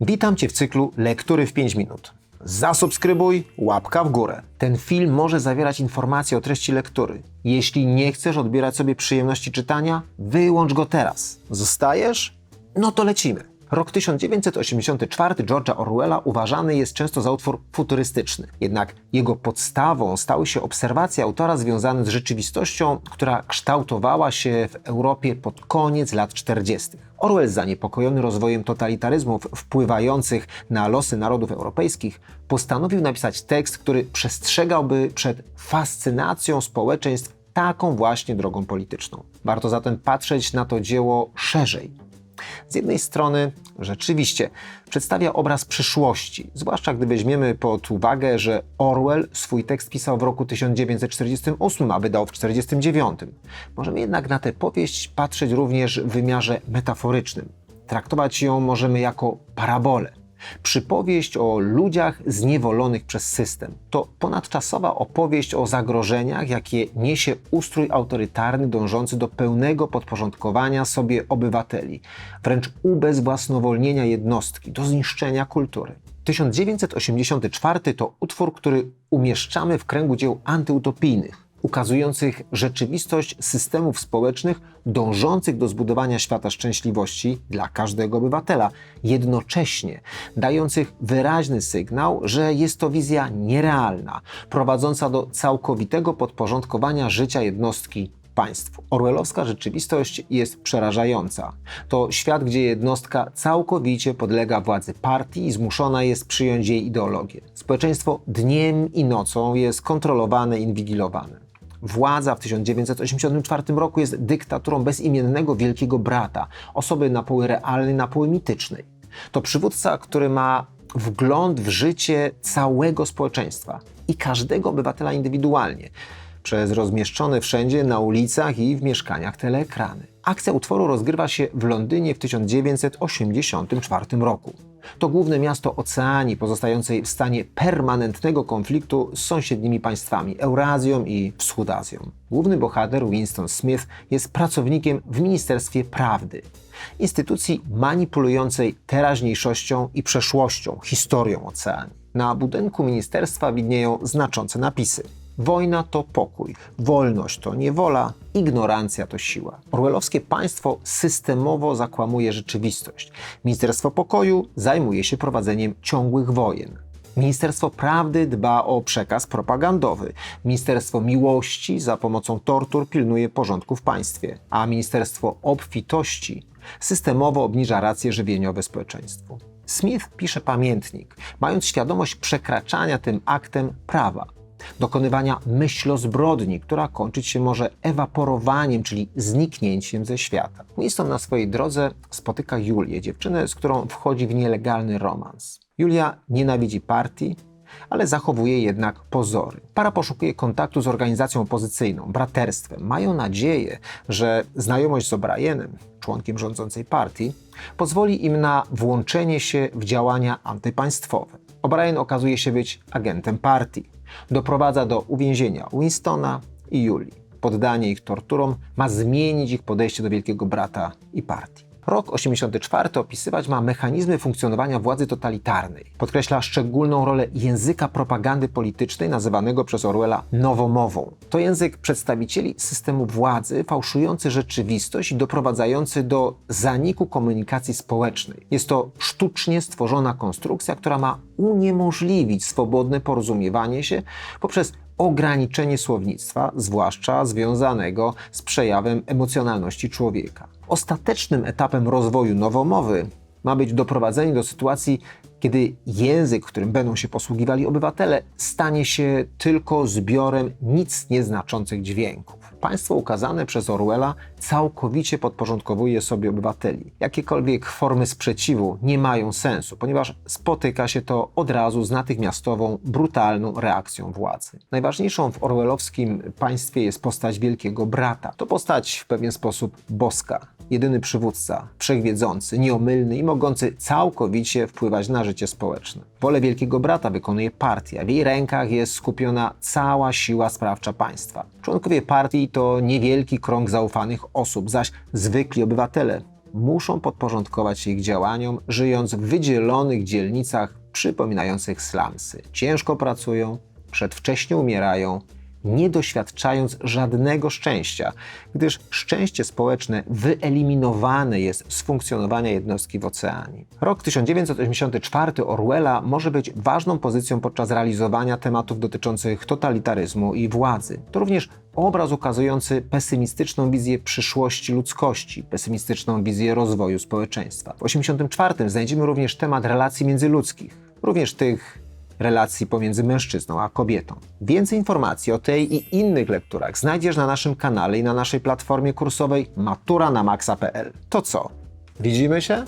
Witam Cię w cyklu Lektury w 5 minut. Zasubskrybuj, łapka w górę. Ten film może zawierać informacje o treści lektury. Jeśli nie chcesz odbierać sobie przyjemności czytania, wyłącz go teraz. Zostajesz? No to lecimy. Rok 1984 George'a Orwella uważany jest często za utwór futurystyczny. Jednak jego podstawą stały się obserwacje autora związane z rzeczywistością, która kształtowała się w Europie pod koniec lat 40. Orwell, zaniepokojony rozwojem totalitaryzmów wpływających na losy narodów europejskich, postanowił napisać tekst, który przestrzegałby przed fascynacją społeczeństw taką właśnie drogą polityczną. Warto zatem patrzeć na to dzieło szerzej. Z jednej strony rzeczywiście przedstawia obraz przyszłości, zwłaszcza gdy weźmiemy pod uwagę, że Orwell swój tekst pisał w roku 1948, a wydał w 1949. Możemy jednak na tę powieść patrzeć również w wymiarze metaforycznym. Traktować ją możemy jako parabolę. Przypowieść o ludziach zniewolonych przez system. To ponadczasowa opowieść o zagrożeniach, jakie niesie ustrój autorytarny dążący do pełnego podporządkowania sobie obywateli, wręcz ubezwłasnowolnienia jednostki, do zniszczenia kultury. 1984 to utwór, który umieszczamy w kręgu dzieł antyutopijnych ukazujących rzeczywistość systemów społecznych dążących do zbudowania świata szczęśliwości dla każdego obywatela, jednocześnie dających wyraźny sygnał, że jest to wizja nierealna, prowadząca do całkowitego podporządkowania życia jednostki państwu. Orwellowska rzeczywistość jest przerażająca. To świat, gdzie jednostka całkowicie podlega władzy partii i zmuszona jest przyjąć jej ideologię. Społeczeństwo dniem i nocą jest kontrolowane inwigilowane. Władza w 1984 roku jest dyktaturą bezimiennego wielkiego brata, osoby na poły realnej, na poły mitycznej. To przywódca, który ma wgląd w życie całego społeczeństwa i każdego obywatela indywidualnie, przez rozmieszczone wszędzie na ulicach i w mieszkaniach teleekrany. Akcja utworu rozgrywa się w Londynie w 1984 roku. To główne miasto Oceanii, pozostającej w stanie permanentnego konfliktu z sąsiednimi państwami Eurazją i Wschód-Azją. Główny bohater Winston Smith jest pracownikiem w Ministerstwie Prawdy, instytucji manipulującej teraźniejszością i przeszłością, historią Oceanii. Na budynku ministerstwa widnieją znaczące napisy. Wojna to pokój, wolność to niewola, ignorancja to siła. Orwellowskie państwo systemowo zakłamuje rzeczywistość. Ministerstwo Pokoju zajmuje się prowadzeniem ciągłych wojen. Ministerstwo Prawdy dba o przekaz propagandowy. Ministerstwo Miłości za pomocą tortur pilnuje porządku w państwie. A Ministerstwo Obfitości systemowo obniża racje żywieniowe społeczeństwu. Smith pisze pamiętnik, mając świadomość przekraczania tym aktem prawa dokonywania myślozbrodni, która kończyć się może ewaporowaniem, czyli zniknięciem ze świata. Winston na swojej drodze spotyka Julię, dziewczynę, z którą wchodzi w nielegalny romans. Julia nienawidzi partii, ale zachowuje jednak pozory. Para poszukuje kontaktu z organizacją opozycyjną, braterstwem. Mają nadzieję, że znajomość z O'Brienem, członkiem rządzącej partii, pozwoli im na włączenie się w działania antypaństwowe. O'Brien okazuje się być agentem partii. Doprowadza do uwięzienia Winstona i Julii. Poddanie ich torturom ma zmienić ich podejście do Wielkiego Brata i partii. Rok 84 opisywać ma mechanizmy funkcjonowania władzy totalitarnej. Podkreśla szczególną rolę języka propagandy politycznej nazywanego przez Orwella nowomową. To język przedstawicieli systemu władzy fałszujący rzeczywistość i doprowadzający do zaniku komunikacji społecznej. Jest to sztucznie stworzona konstrukcja, która ma uniemożliwić swobodne porozumiewanie się poprzez ograniczenie słownictwa, zwłaszcza związanego z przejawem emocjonalności człowieka. Ostatecznym etapem rozwoju nowomowy ma być doprowadzenie do sytuacji, kiedy język, którym będą się posługiwali obywatele, stanie się tylko zbiorem nic nieznaczących dźwięków. Państwo ukazane przez Orwella całkowicie podporządkowuje sobie obywateli. Jakiekolwiek formy sprzeciwu nie mają sensu, ponieważ spotyka się to od razu z natychmiastową, brutalną reakcją władzy. Najważniejszą w orwellowskim państwie jest postać wielkiego brata. To postać w pewien sposób boska, jedyny przywódca, wszechwiedzący, nieomylny i mogący całkowicie wpływać na życie społeczne. Wolę Wielkiego Brata wykonuje partia. W jej rękach jest skupiona cała siła sprawcza państwa. Członkowie partii to niewielki krąg zaufanych osób, zaś zwykli obywatele muszą podporządkować się ich działaniom, żyjąc w wydzielonych dzielnicach przypominających slumsy. Ciężko pracują, przedwcześnie umierają, nie doświadczając żadnego szczęścia, gdyż szczęście społeczne wyeliminowane jest z funkcjonowania jednostki w oceanie. Rok 1984 Orwella może być ważną pozycją podczas realizowania tematów dotyczących totalitaryzmu i władzy. To również obraz ukazujący pesymistyczną wizję przyszłości ludzkości, pesymistyczną wizję rozwoju społeczeństwa. W 1984 znajdziemy również temat relacji międzyludzkich, również tych relacji pomiędzy mężczyzną a kobietą. Więcej informacji o tej i innych lekturach znajdziesz na naszym kanale i na naszej platformie kursowej matura na maxa.pl. To co? Widzimy się?